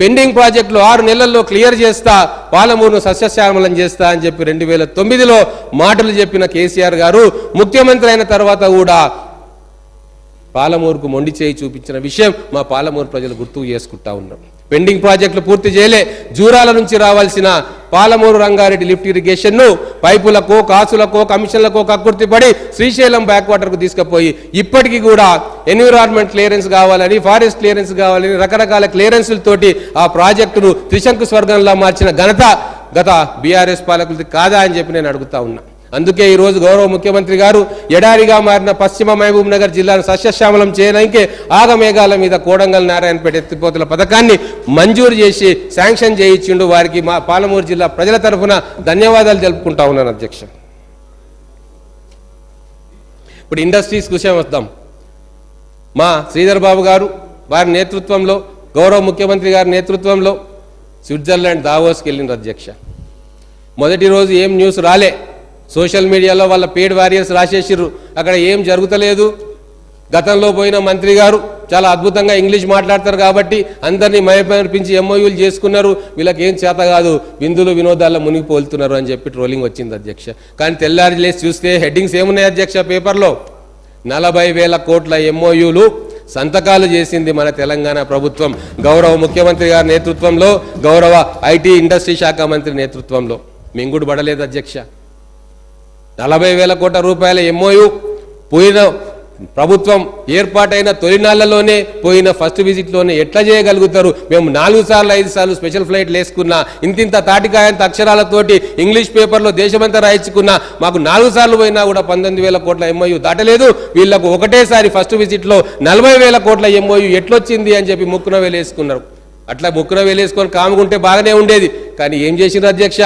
పెండింగ్ ప్రాజెక్టులు ఆరు నెలల్లో క్లియర్ చేస్తా పాలమూరును సస్యశ్యామలం చేస్తా అని చెప్పి రెండు వేల తొమ్మిదిలో మాటలు చెప్పిన కేసీఆర్ గారు ముఖ్యమంత్రి అయిన తర్వాత కూడా పాలమూరుకు మొండి చేయి చూపించిన విషయం మా పాలమూరు ప్రజలు గుర్తు చేసుకుంటా ఉన్నాం పెండింగ్ ప్రాజెక్టులు పూర్తి చేయలే. జూరాల నుంచి రావాల్సిన పాలమూరు రంగారెడ్డి లిఫ్ట్ ఇరిగేషన్ను పైపులకో కాసులకో కమిషన్లకో కక్కుర్తిపడి శ్రీశైలం బ్యాక్ వాటర్కు తీసుకుపోయి ఇప్పటికీ కూడా ఎన్విరాన్మెంట్ క్లియరెన్స్ కావాలని ఫారెస్ట్ క్లియరెన్స్ కావాలని రకరకాల క్లియరెన్సులతోటి ఆ ప్రాజెక్టును త్రిశంకు స్వర్గంలా మార్చిన ఘనత గత బీఆర్ఎస్ పాలకులది కాదా అని చెప్పి నేను అడుగుతా ఉన్నా. అందుకే ఈరోజు గౌరవ ముఖ్యమంత్రి గారు ఎడారిగా మారిన పశ్చిమ మహబూబ్ నగర్ జిల్లాను సస్యశ్యామలం చేయడానికి ఆగమేఘాల మీద కోడంగల్ నారాయణపేట ఎత్తిపోతుల పథకాన్ని మంజూరు చేసి శాంక్షన్ చేయించిండు వారికి మా పాలమూరు జిల్లా ప్రజల తరఫున ధన్యవాదాలు తెలుపుకుంటా ఉన్నాను అధ్యక్ష. ఇప్పుడు ఇండస్ట్రీస్ విషయం వద్దాం. మా శ్రీధర్ బాబు గారు వారి నేతృత్వంలో గౌరవ ముఖ్యమంత్రి గారి నేతృత్వంలో స్విట్జర్లాండ్ దావోస్కి వెళ్ళిండ్రు అధ్యక్ష. మొదటి రోజు ఏం న్యూస్ రాలే. సోషల్ మీడియాలో వాళ్ళ పేడ్ వారియర్స్ రాసేసిర్రు. అక్కడ ఏం జరుగుతలేదు. గతంలో పోయిన మంత్రి గారు చాలా అద్భుతంగా ఇంగ్లీష్ మాట్లాడతారు కాబట్టి అందరినీ మయపరిపించి ఎంఓయూలు చేసుకున్నారు. వీళ్ళకి ఏం చేత కాదు. విందులు వినోదాల్లో మునిగిపోలుతున్నారు అని చెప్పి ట్రోలింగ్ వచ్చింది అధ్యక్ష. కానీ తెల్లారి లేచి చూస్తే హెడ్డింగ్స్ ఏమున్నాయి అధ్యక్ష పేపర్లో? నలభై వేల కోట్ల ఎంఓయూలు సంతకాలు చేసింది మన తెలంగాణ ప్రభుత్వం. గౌరవ ముఖ్యమంత్రి గారి నేతృత్వంలో గౌరవ ఐటీ ఇండస్ట్రీ శాఖ మంత్రి నేతృత్వంలో. మింగుడు పడలేదు అధ్యక్ష. నలభై వేల కోట్ల రూపాయల ఎంఓయు పోయిన ప్రభుత్వం ఏర్పాటైన తొలినాళ్ళలోనే పోయిన ఫస్ట్ విజిట్లోనే ఎట్లా చేయగలుగుతారు? మేము నాలుగు సార్లు ఐదు సార్లు స్పెషల్ ఫ్లైట్లు వేసుకున్నా ఇంతింత తాటికాయంత అక్షరాలతోటి ఇంగ్లీష్ పేపర్లో దేశమంతా రాయించుకున్నా మాకు నాలుగు సార్లు పోయినా కూడా పంతొమ్మిది వేల కోట్ల ఎంఓయు దాటలేదు. వీళ్ళకు ఒకటేసారి ఫస్ట్ విజిట్లో నలభై వేల కోట్ల ఎంఓయు ఎట్లొచ్చింది అని చెప్పి ముక్కున వేలేసుకున్నారు. అట్లా ముక్కున వేలేసుకొని కాముకుంటే బాగానే ఉండేది. కానీ ఏం చేసిండ్రు అధ్యక్ష?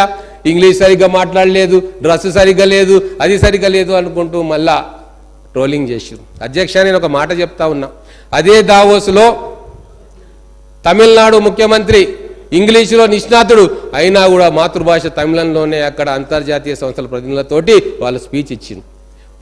ఇంగ్లీష్ సరిగ్గా మాట్లాడలేదు డ్రెస్ సరిగ్గా లేదు అది సరిగ్గా లేదు అనుకుంటూ మళ్ళా ట్రోలింగ్ చేసిరు అధ్యక్ష నేను ఒక మాట చెప్తా ఉన్నా. అదే దావోస్లో తమిళనాడు ముఖ్యమంత్రి ఇంగ్లీషులో నిష్ణాతుడు అయినా కూడా మాతృభాష తమిళంలోనే అక్కడ అంతర్జాతీయ సంస్థల ప్రతినిధులతోటి వాళ్ళు స్పీచ్ ఇచ్చింది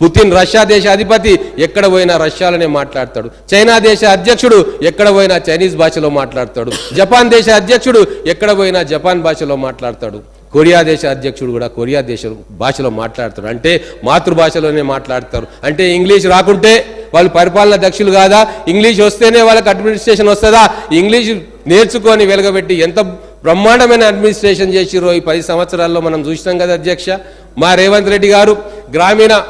పుతిన్ రష్యా దేశ అధిపతి ఎక్కడ పోయినా రష్యాలోనే మాట్లాడతాడు. చైనా దేశ అధ్యక్షుడు ఎక్కడ పోయినా చైనీస్ భాషలో మాట్లాడతాడు. జపాన్ దేశ అధ్యక్షుడు ఎక్కడ పోయినా జపాన్ భాషలో మాట్లాడతాడు. కొరియా దేశ అధ్యక్షుడు కూడా కొరియా దేశ భాషలో మాట్లాడతాడు. అంటే మాతృభాషలోనే మాట్లాడతారు. అంటే ఇంగ్లీష్ రాకుంటే వాళ్ళు పరిపాలన దక్షులు కాదా? ఇంగ్లీష్ వస్తేనే వాళ్ళకి అడ్మినిస్ట్రేషన్ వస్తుందా? ఇంగ్లీష్ నేర్చుకొని వెలగబెట్టి ఎంత బ్రహ్మాండమైన అడ్మినిస్ట్రేషన్ చేసిరో ఈ పది సంవత్సరాల్లో మనం చూసినాం కదా అధ్యక్ష. మా రేవంత్ రెడ్డి గారు గ్రామీణ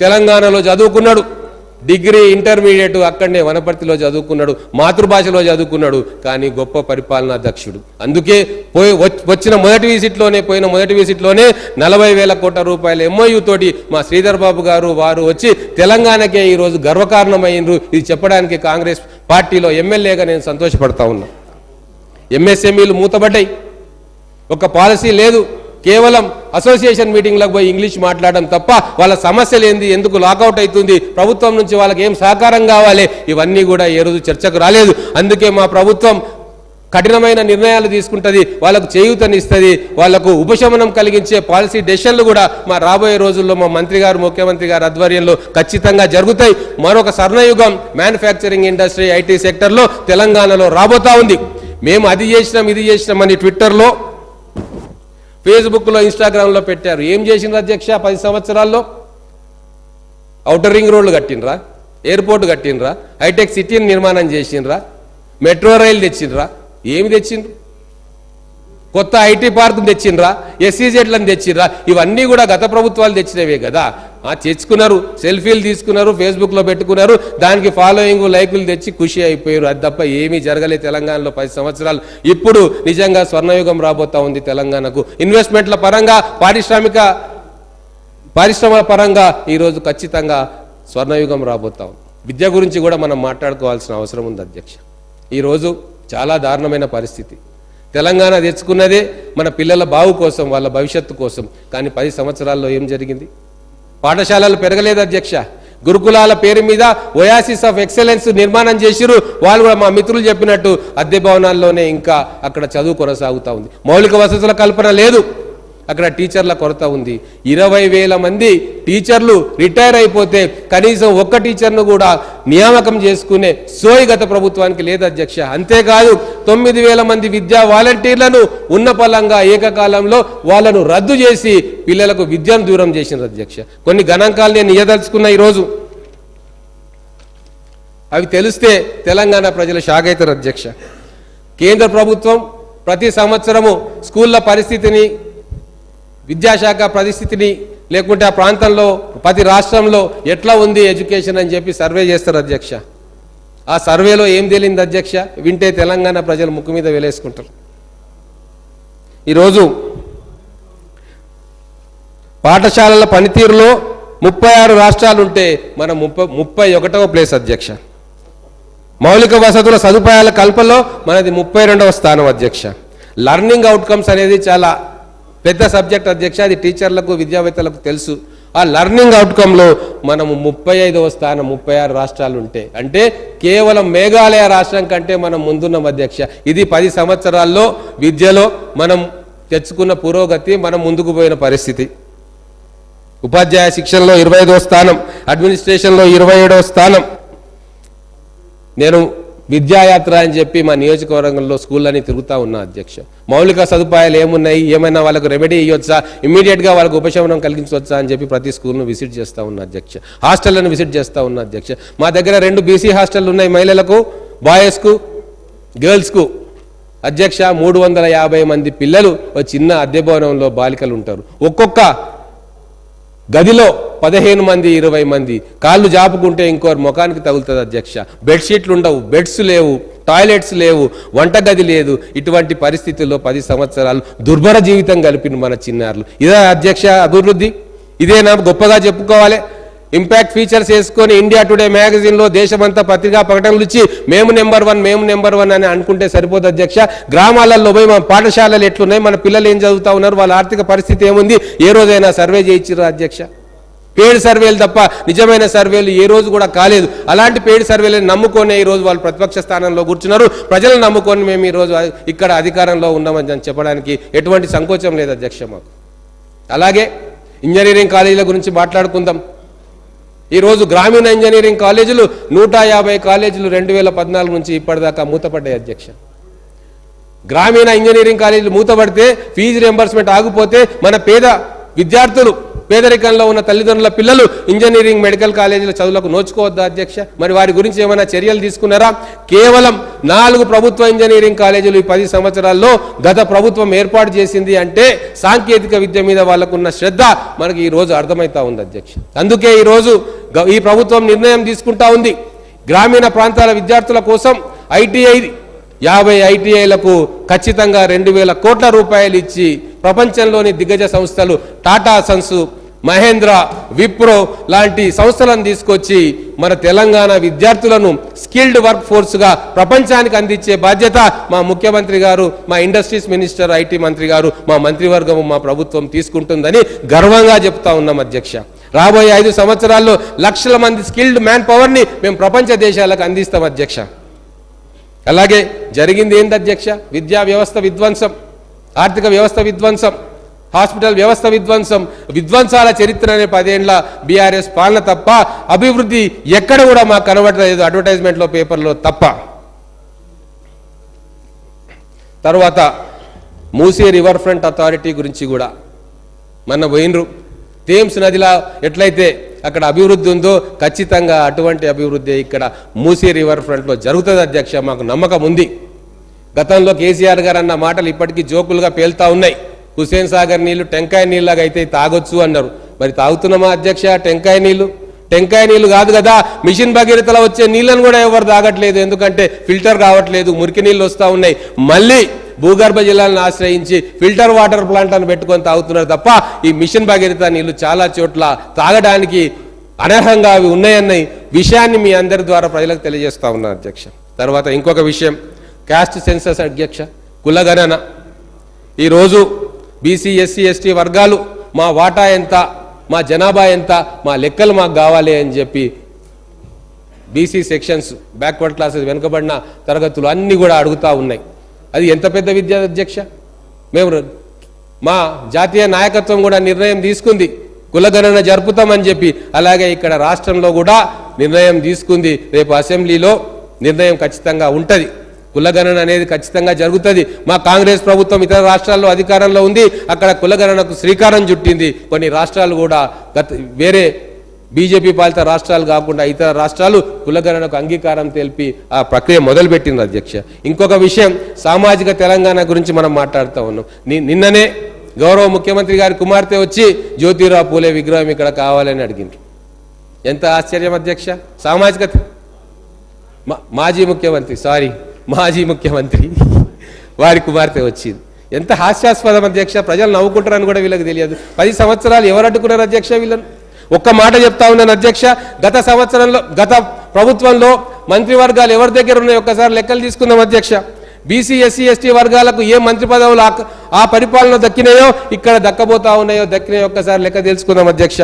తెలంగాణలో చదువుకున్నాడు. డిగ్రీ ఇంటర్మీడియట్ అక్కడనే వనపర్తిలో చదువుకున్నాడు మాతృభాషలో చదువుకున్నాడు కానీ గొప్ప పరిపాలనా దక్షుడు అందుకే పోయి వచ్చిన మొదటి విజిట్లోనే పోయిన మొదటి విజిట్లోనే నలభై వేల కోట్ల రూపాయల ఎంఓయూ తోటి మా శ్రీధర్ బాబు గారు వారు వచ్చి తెలంగాణకే ఈరోజు గర్వకారణమైనరు ఇది చెప్పడానికి కాంగ్రెస్ పార్టీలో ఎమ్మెల్యేగా నేను సంతోషపడతా ఉన్నా. ఎంఎస్ఎంఈలు మూతబడ్డాయి ఒక పాలసీ లేదు. కేవలం అసోసియేషన్ మీటింగ్లకు పోయి ఇంగ్లీష్ మాట్లాడడం తప్ప వాళ్ళ సమస్యలు ఏంది ఎందుకు లాకౌట్ అవుతుంది ప్రభుత్వం నుంచి వాళ్ళకి ఏం సహకారం కావాలి ఇవన్నీ కూడా ఏ రోజు చర్చకు రాలేదు. అందుకే మా ప్రభుత్వం కఠినమైన నిర్ణయాలు తీసుకుంటుంది వాళ్ళకు చేయూతనిస్తుంది వాళ్ళకు ఉపశమనం కలిగించే పాలసీ డెసిషన్లు కూడా మా రాబోయే రోజుల్లో మా మంత్రి గారు ముఖ్యమంత్రి గారు ఆధ్వర్యంలో ఖచ్చితంగా జరుగుతాయి. మరొక స్వర్ణయుగం మ్యానుఫ్యాక్చరింగ్ ఇండస్ట్రీ ఐటీ సెక్టర్లో తెలంగాణలో రాబోతా ఉంది. మేము అది చేసినాం ఇది చేసినాం అని ట్విట్టర్లో ఫేస్బుక్లో ఇన్స్టాగ్రామ్లో పెట్టారు. ఏం చేసిండ్రు అధ్యక్ష? పది సంవత్సరాల్లో ఔటర్ రింగ్ రోడ్లు కట్టినరా ఎయిర్పోర్ట్ కట్టినరా హైటెక్ సిటీని నిర్మాణం చేసిండ్రా మెట్రో రైలు తెచ్చిండ్రా. ఏమి తెచ్చిండ్రు? కొత్త ఐటీ పార్క్ తెచ్చిండ్రా ఎస్సీజెడ్లను తెచ్చిండ్రా ఇవన్నీ కూడా గత ప్రభుత్వాలు తెచ్చినవే కదా. ఆ తెచ్చుకున్నారు సెల్ఫీలు తీసుకున్నారు ఫేస్బుక్లో పెట్టుకున్నారు దానికి ఫాలోయింగ్ లైకులు తెచ్చి ఖుషి అయిపోయారు. అది తప్ప ఏమీ జరగలేదు తెలంగాణలో పది సంవత్సరాలు. ఇప్పుడు నిజంగా స్వర్ణయుగం రాబోతా ఉంది తెలంగాణకు. ఇన్వెస్ట్మెంట్ల పరంగా పారిశ్రామిక పారిశ్రమల పరంగా ఈరోజు ఖచ్చితంగా స్వర్ణయుగం రాబోతాం విద్య గురించి కూడా మనం మాట్లాడుకోవాల్సిన అవసరం ఉంది అధ్యక్ష. ఈరోజు చాలా దారుణమైన పరిస్థితి. తెలంగాణ తెచ్చుకున్నదే మన పిల్లల బావు కోసం వాళ్ళ భవిష్యత్తు కోసం. కానీ పది సంవత్సరాల్లో ఏం జరిగింది? పాఠశాలలు పెరగలేదు అధ్యక్ష. గురుకులాల పేరు మీద ఒయాసిస్ ఆఫ్ ఎక్సలెన్స్ నిర్మాణం చేసిరు వాళ్ళు కూడా మా మిత్రులు చెప్పినట్టు అద్దె భవనాల్లోనే ఇంకా అక్కడ చదువు కొనసాగుతూ ఉంది. మౌలిక వసతుల కల్పన లేదు. అక్కడ టీచర్ల కొరత ఉంది. ఇరవై వేల మంది టీచర్లు రిటైర్ అయిపోతే కనీసం ఒక్క టీచర్ను కూడా నియామకం చేసుకునే సోయి గత ప్రభుత్వానికి లేదు అధ్యక్ష. అంతేకాదు తొమ్మిది వేల మంది విద్యా వాలంటీర్లను ఉన్న పలంగా ఏకకాలంలో వాళ్ళను రద్దు చేసి పిల్లలకు విద్యను దూరం చేసిన అధ్యక్ష. కొన్ని గణాంకాలు నేను ఇయ్యదలుచుకున్న ఈరోజు. అవి తెలిస్తే తెలంగాణ ప్రజలు షాక్ అవుతారు అధ్యక్ష. కేంద్ర ప్రభుత్వం ప్రతి సంవత్సరము స్కూళ్ళ పరిస్థితిని విద్యాశాఖ పరిస్థితిని లేకుంటే ఆ ప్రాంతంలో ప్రతి రాష్ట్రంలో ఎట్లా ఉంది ఎడ్యుకేషన్ అని చెప్పి సర్వే చేస్తారు అధ్యక్ష. ఆ సర్వేలో ఏం తేలింది అధ్యక్ష? వింటే తెలంగాణ ప్రజలు ముక్కు మీద వేలేసుకుంటారు. ఈరోజు పాఠశాలల పనితీరులో ముప్పై ఆరు రాష్ట్రాలు ఉంటే మనం ముప్పై ముప్పై ఒకటవ ప్లేస్ అధ్యక్ష. మౌలిక వసతుల సదుపాయాల కల్పనలో మనది ముప్పై రెండవ స్థానం అధ్యక్ష. లర్నింగ్ అవుట్కమ్స్ అనేది చాలా పెద్ద సబ్జెక్ట్ అధ్యక్ష అది టీచర్లకు విద్యావేత్తలకు తెలుసు. ఆ లర్నింగ్ అవుట్కంలో మనము ముప్పై ఐదవ స్థానం ముప్పై ఆరు రాష్ట్రాలు ఉంటే అంటే కేవలం మేఘాలయ రాష్ట్రం కంటే మనం ముందున్నాం అధ్యక్ష. ఇది పది సంవత్సరాల్లో విద్యలో మనం తెచ్చుకున్న పురోగతి మనం ముందుకు పోయిన పరిస్థితి. ఉపాధ్యాయ శిక్షణలో ఇరవై ఐదవ స్థానం అడ్మినిస్ట్రేషన్లో ఇరవై ఏడవ స్థానం. నేను విద్యాయాత్ర అని చెప్పి మా నియోజకవర్గంలో స్కూళ్ళని తిరుగుతూ ఉన్నా అధ్యక్ష. మౌలిక సదుపాయాలు ఏమున్నాయి? ఏమైనా వాళ్ళకు రెమెడీ ఇవ్వచ్చా ఇమీడియట్గా వాళ్ళకు ఉపశమనం కలిగించవచ్చా అని చెప్పి ప్రతి స్కూల్ను విజిట్ చేస్తూ ఉన్నా అధ్యక్ష. హాస్టళ్ళను విజిట్ చేస్తూ ఉన్నా అధ్యక్ష. మా దగ్గర రెండు బీసీ హాస్టళ్ళు ఉన్నాయి మహిళలకు బాయ్స్కు గర్ల్స్కు అధ్యక్ష మూడు వందల యాభై మంది పిల్లలు ఒక చిన్న అద్దె భవనంలో బాలికలు ఉంటారు. ఒక్కొక్క గదిలో పదిహేను మంది ఇరవై మంది. కాళ్ళు జాపుకుంటే ఇంకోరు ముఖానికి తగులుతుంది అధ్యక్ష. బెడ్షీట్లు ఉండవు బెడ్స్ లేవు టాయిలెట్స్ లేవు వంటగది లేదు. ఇటువంటి పరిస్థితుల్లో పది సంవత్సరాలు దుర్భర జీవితం గడిపిన మన చిన్నారులు. ఇదే అధ్యక్ష అభివృద్ధి? ఇదేనా? గొప్పగా చెప్పుకోవాలి. ఇంపాక్ట్ ఫీచర్స్ వేసుకొని ఇండియా టుడే మ్యాగజైన్లో దేశమంతా పత్రికా ప్రకటనలు ఇచ్చి మేము నెంబర్ వన్ మేము నెంబర్ వన్ అని అనుకుంటే సరిపోదు అధ్యక్ష. గ్రామాలలో పోయి మన పాఠశాలలు ఎట్లున్నాయి మన పిల్లలు ఏం చదువుతా ఉన్నారు వాళ్ళ ఆర్థిక పరిస్థితి ఏముంది ఏ రోజైనా సర్వే చేయించారు అధ్యక్ష? పేడ్ సర్వేలు తప్ప నిజమైన సర్వేలు ఏ రోజు కూడా కాలేదు. అలాంటి పేడ్ సర్వేలను నమ్ముకొని ఈ రోజు వాళ్ళు ప్రతిపక్ష స్థానంలో కూర్చున్నారు. ప్రజలను నమ్ముకొని మేము ఈ రోజు ఇక్కడ అధికారంలో ఉన్నామని చెప్పడానికి ఎటువంటి సంకోచం లేదు అధ్యక్ష మాకు. అలాగే ఇంజనీరింగ్ కాలేజీల గురించి మాట్లాడుకుందాం. ఈరోజు గ్రామీణ ఇంజనీరింగ్ కాలేజీలు నూట యాభై కాలేజీలు రెండు వేల పద్నాలుగు నుంచి ఇప్పటిదాకా మూతపడ్డాయి అధ్యక్ష. గ్రామీణ ఇంజనీరింగ్ కాలేజీలు మూతపడితే ఫీజు రియంబర్స్మెంట్ ఆగిపోతే మన పేద విద్యార్థులు పేదరికంలో ఉన్న తల్లిదండ్రుల పిల్లలు ఇంజనీరింగ్ మెడికల్ కాలేజీల చదువులకు నోచుకోవద్దా అధ్యక్ష? మరి వారి గురించి ఏమైనా చర్యలు తీసుకున్నారా? కేవలం నాలుగు ప్రభుత్వ ఇంజనీరింగ్ కాలేజీలు ఈ పది సంవత్సరాల్లో గత ప్రభుత్వం ఏర్పాటు చేసింది అంటే సాంకేతిక విద్య మీద వాళ్ళకున్న శ్రద్ధ మనకి ఈ రోజు అర్థమవుతా ఉంది అధ్యక్ష. అందుకే ఈ రోజు ఈ ప్రభుత్వం నిర్ణయం తీసుకుంటా ఉంది. గ్రామీణ ప్రాంతాల విద్యార్థుల కోసం ఐటీఐ యాభై ఐటీఐలకు ఖచ్చితంగా రెండు వేల కోట్ల రూపాయలు ఇచ్చి ప్రపంచంలోని దిగ్గజ సంస్థలు టాటా సన్స్ మహేంద్ర విప్రో లాంటి సంస్థలను తీసుకొచ్చి మన తెలంగాణ విద్యార్థులను స్కిల్డ్ వర్క్ ఫోర్స్గా ప్రపంచానికి అందించే బాధ్యత మా ముఖ్యమంత్రి గారు మా ఇండస్ట్రీస్ మినిస్టర్ ఐటీ మంత్రి గారు మా మంత్రివర్గం మా ప్రభుత్వం తీసుకుంటుందని గర్వంగా చెప్తా ఉన్నాం అధ్యక్ష. రాబోయే ఐదు సంవత్సరాల్లో లక్షల మంది స్కిల్డ్ మ్యాన్ పవర్ని మేము ప్రపంచ దేశాలకు అందిస్తాం అధ్యక్ష. అలాగే జరిగింది ఏంది అధ్యక్ష? విద్యా వ్యవస్థ విధ్వంసం ఆర్థిక వ్యవస్థ విధ్వంసం హాస్పిటల్ వ్యవస్థ విధ్వంసం విధ్వంసాల చరిత్ర అనే పదేండ్ల బీఆర్ఎస్ పాలన తప్ప అభివృద్ధి ఎక్కడ కూడా మాకు కనబడలేదు అడ్వర్టైజ్మెంట్లో పేపర్లో తప్ప. తర్వాత మూసీ రివర్ ఫ్రంట్ అథారిటీ గురించి కూడా మొన్న పోయినరు. థేమ్స్ నదిలా ఎట్లయితే అక్కడ అభివృద్ధి ఉందో ఖచ్చితంగా అటువంటి అభివృద్ధి ఇక్కడ మూసీ రివర్ ఫ్రంట్లో జరుగుతుంది అధ్యక్ష మాకు నమ్మకం ఉంది. గతంలో కేసీఆర్ గారు అన్న మాటలు ఇప్పటికీ జోకులుగా పేలుతా ఉన్నాయి. హుసేన్ సాగర్ నీళ్ళు టెంకాయ నీళ్ళగా అయితే తాగొచ్చు అన్నారు. మరి తాగుతున్నామా అధ్యక్ష? టెంకాయ నీళ్ళు? టెంకాయ నీళ్ళు కాదు కదా మిషన్ భగీరథలో వచ్చే నీళ్ళను కూడా ఎవరు తాగట్లేదు. ఎందుకంటే ఫిల్టర్ కావట్లేదు మురికి నీళ్ళు వస్తూ ఉన్నాయి. మళ్ళీ భూగర్భ జిల్లాలను ఆశ్రయించి ఫిల్టర్ వాటర్ ప్లాంట్ అని పెట్టుకొని తాగుతున్నారు తప్ప ఈ మిషన్ భగీరథ నీళ్ళు చాలా చోట్ల తాగడానికి అనర్హంగా అవి ఉన్నాయన్న విషయాన్ని మీ అందరి ద్వారా ప్రజలకు తెలియజేస్తా ఉన్నాను అధ్యక్ష. తర్వాత ఇంకొక విషయం క్యాస్ట్ సెన్సస్ అధ్యక్ష కులగణన ఈరోజు బీసీ ఎస్సీ ఎస్టీ వర్గాలు మా వాటా ఎంత మా జనాభా ఎంత మా లెక్కలు మాకు కావాలి అని చెప్పి బీసీ సెక్షన్స్ బ్యాక్వర్డ్ క్లాసెస్ వెనుకబడిన తరగతులు అన్నీ కూడా అడుగుతూ ఉన్నాయి. అది ఎంత పెద్ద విద్యా అధ్యక్ష? మేము మా జాతీయ నాయకత్వం కూడా నిర్ణయం తీసుకుంది. కులగణన జరుపుతామని చెప్పి అలాగే ఇక్కడ రాష్ట్రంలో కూడా నిర్ణయం తీసుకుంది. రేపు అసెంబ్లీలో నిర్ణయం ఖచ్చితంగా ఉంటుంది. కులగణన అనేది ఖచ్చితంగా జరుగుతుంది. మా కాంగ్రెస్ ప్రభుత్వం ఇతర రాష్ట్రాల్లో అధికారంలో ఉంది. అక్కడ కులగణనకు శ్రీకారం చుట్టింది. కొన్ని రాష్ట్రాలు కూడా గత వేరే బీజేపీ పాలిత రాష్ట్రాలు కాకుండా ఇతర రాష్ట్రాలు కులగణనకు అంగీకారం తెలిపి ఆ ప్రక్రియ మొదలుపెట్టింది అధ్యక్ష. ఇంకొక విషయం సామాజిక తెలంగాణ గురించి మనం మాట్లాడుతూ ఉన్నాం. నిన్ననే గౌరవ ముఖ్యమంత్రి గారి కుమార్తె వచ్చి జ్యోతిరావు పూలే విగ్రహం ఇక్కడ కావాలని అడిగింది ఎంత ఆశ్చర్యం అధ్యక్ష? సామాజిక మా- మాజీ ముఖ్యమంత్రి సారీ. మాజీ ముఖ్యమంత్రి. వారి కుమార్తె వచ్చింది. ఎంత హాస్యాస్పదం అధ్యక్ష. ప్రజలు నవ్వుకుంటారని కూడా వీళ్ళకి తెలియదు. పది సంవత్సరాలు ఎవరు అడ్డుకున్నారు అధ్యక్ష వీళ్ళని? ఒక్క మాట చెప్తా ఉన్నాను అధ్యక్ష. గత సంవత్సరంలో గత ప్రభుత్వంలో మంత్రివర్గాలు ఎవరి దగ్గర ఉన్నాయో? ఒక్కసారి లెక్కలు తీసుకుందాం అధ్యక్ష. బీసీ ఎస్సీ ఎస్టీ వర్గాలకు ఏ మంత్రి పదవులు ఆ- ఆ పరిపాలన దక్కినాయో ఇక్కడ దక్కబోతా ఉన్నాయో దక్కినాయో ఒక్కసారి లెక్క తెలుసుకుందాం అధ్యక్ష.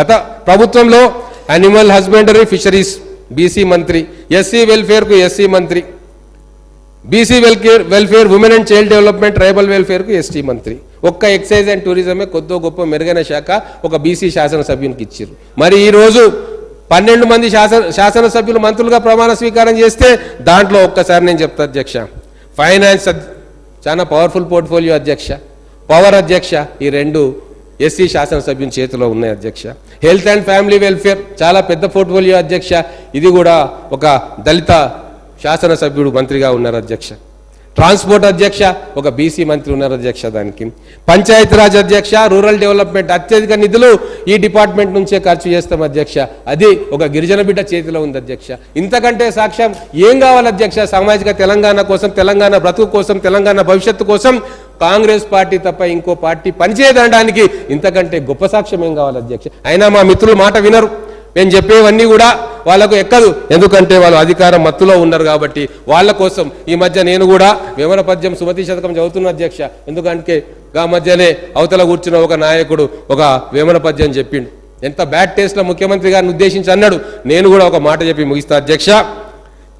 గత ప్రభుత్వంలో అనిమల్ హస్బెండరీ ఫిషరీస్ బీసీ మంత్రి. ఎస్సీ వెల్ఫేర్కు ఎస్సీ మంత్రి. BC welfare welfare women and child development tribal వెల్ఫేర్కు ST మంత్రి. ఒక్క ఎక్సైజ్ అండ్ టూరిజమే కొద్ది గొప్ప మెరుగైన శాఖ ఒక బీసీ శాసనసభ్యునికి ఇచ్చారు మరి ఈ రోజు పన్నెండు మంది శాసన శాసనసభ్యులు మంత్రులుగా ప్రమాణ స్వీకారం చేస్తే దాంట్లో ఒక్కసారి నేను చెప్తా అధ్యక్ష. ఫైనాన్స్ చాలా పవర్ఫుల్ పోర్ట్ఫోలియో అధ్యక్ష. పవర్ అధ్యక్ష ఈ రెండు ఎస్సీ శాసనసభ్యుని చేతిలో ఉన్నాయి అధ్యక్ష. హెల్త్ అండ్ ఫ్యామిలీ వెల్ఫేర్ చాలా పెద్ద పోర్ట్ఫోలియో అధ్యక్ష. ఇది కూడా ఒక దళిత శాసనసభ్యుడు మంత్రిగా ఉన్నారు అధ్యక్ష. ట్రాన్స్పోర్ట్ అధ్యక్ష ఒక బీసీ మంత్రి ఉన్నారు అధ్యక్ష దానికి. పంచాయతీరాజ్ అధ్యక్ష రూరల్ డెవలప్మెంట్ అత్యధిక నిధులు ఈ డిపార్ట్మెంట్ నుంచే ఖర్చు చేస్తాం అధ్యక్ష. అది ఒక గిరిజన బిడ్డ చేతిలో ఉంది అధ్యక్ష. ఇంతకంటే సాక్ష్యం ఏం కావాలి అధ్యక్ష? సామాజిక తెలంగాణ కోసం తెలంగాణ బ్రతుకు కోసం తెలంగాణ భవిష్యత్తు కోసం కాంగ్రెస్ పార్టీ తప్ప ఇంకో పార్టీ పనిచేయదనడానికి ఇంతకంటే గొప్ప సాక్ష్యం ఏం కావాలి అధ్యక్ష? అయినా మా మిత్రులు మాట వినరు. మేము చెప్పేవన్నీ కూడా వాళ్ళకు ఎక్కదు. ఎందుకంటే వాళ్ళు అధికారం మత్తులో ఉన్నారు కాబట్టి వాళ్ళ కోసం ఈ మధ్య నేను కూడా వివర పద్యం సుమతి శతకం చదువుతున్న అధ్యక్ష. ఎందుకంటే గా మధ్యనే అవతల కూర్చున్న ఒక నాయకుడు ఒక వేమన పద్యం చెప్పిండు. ఎంత బ్యాడ్ టేస్ట్లో ముఖ్యమంత్రి గారిని ఉద్దేశించి అన్నాడు. నేను కూడా ఒక మాట చెప్పి ముగిస్తా అధ్యక్ష.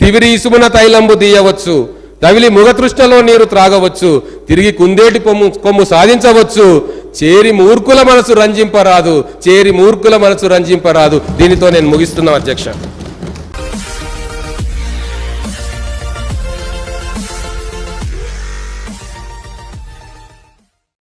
తివిరి ఇసుమున తైలంబు తీయవచ్చు. తవిలి ముగతృష్టలో నీరు త్రాగవచ్చు. తిరిగి కుందేటి కొమ్ము కొమ్ము సాధించవచ్చు. చేరి మూర్ఖుల మనసు రంజింపరాదు. చేరి మూర్ఖుల మనసు రంజింపరాదు. దీనితో నేను ముగిస్తున్నాను అధ్యక్ష.